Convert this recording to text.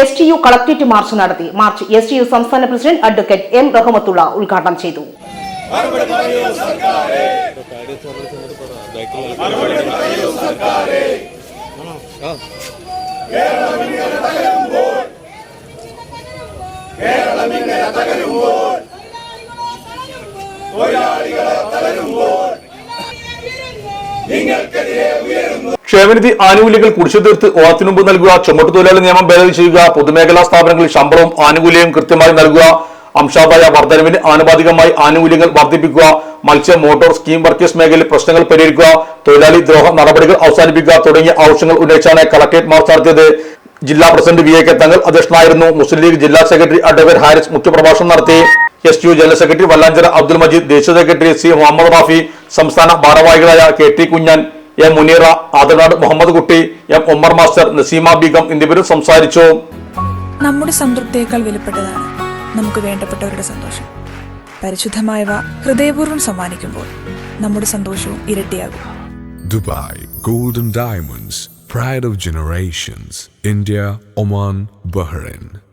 S T U collectorate march നടത്തി. March S T U സംസ്ഥാന president advocate M Rahmathulla ഉദ്ഘാടനം ചെയ്തു. ക്ഷേമനിധി ആനുകൂല്യങ്ങൾ കുടിച്ചു തീർത്ത് ഓണത്തിനു മുമ്പ് നൽകുക ചുമട്ടുതൊഴിലാളി നിയമം ഭേദഗതി ചെയ്യുക പൊതുമേഖലാ സ്ഥാപനങ്ങളിൽ ശമ്പളവും ആനുകൂല്യവും കൃത്യമായി നൽകുക അംശാദായ വർധനവിന് ആനുപാതികമായി ആനുകൂല്യങ്ങൾ വർദ്ധിപ്പിക്കുക മത്സ്യ മോട്ടോർ സ്കീം വർക്കേഴ്സ് മേഖലയിൽ പ്രശ്നങ്ങൾ പരിഹരിക്കുക തൊഴിലാളി ദ്രോഹ നടപടികൾ അവസാനിപ്പിക്കുക തുടങ്ങിയ ആവശ്യങ്ങൾ ഉന്നയിച്ചാണ് കളക്ടറേറ്റ് മാർച്ച് നടത്തിയത്. ജില്ലാ president V A K Thangal അധ്യക്ഷനായിരുന്നു. മുസ്ലിം ലീഗ് ജില്ലാ സെക്രട്ടറി അഡ്വക്കേറ്റ് ഹാരിസ് മുഖ്യപ്രഭാഷണം നടത്തി. S U general secretary Vallanchira Abdul Majeed ദേശീയ സെക്രട്ടറി സി മുഹമ്മദ് റാഫി സംസ്ഥാന ഭാരവാഹികളായ K T Kunjan M Muneera Adanad Muhammad Kutty M Ummer master Naseema Begum എന്നിവരും സംസാരിച്ചു. നമ്മുടെ സംതൃപ്തിയേക്കാൾ വിലപ്പെട്ടതാണ് നമുക്ക് വേണ്ടപ്പെട്ടവരുടെ സന്തോഷം. പരിശുദ്ധമായവ ഹൃദയപൂർവം സമ്മാനിക്കുമ്പോൾ നമ്മുടെ സന്തോഷവും ഇരട്ടിയാകും. Dubai Golden Diamonds pride of generations India Oman Bahrain.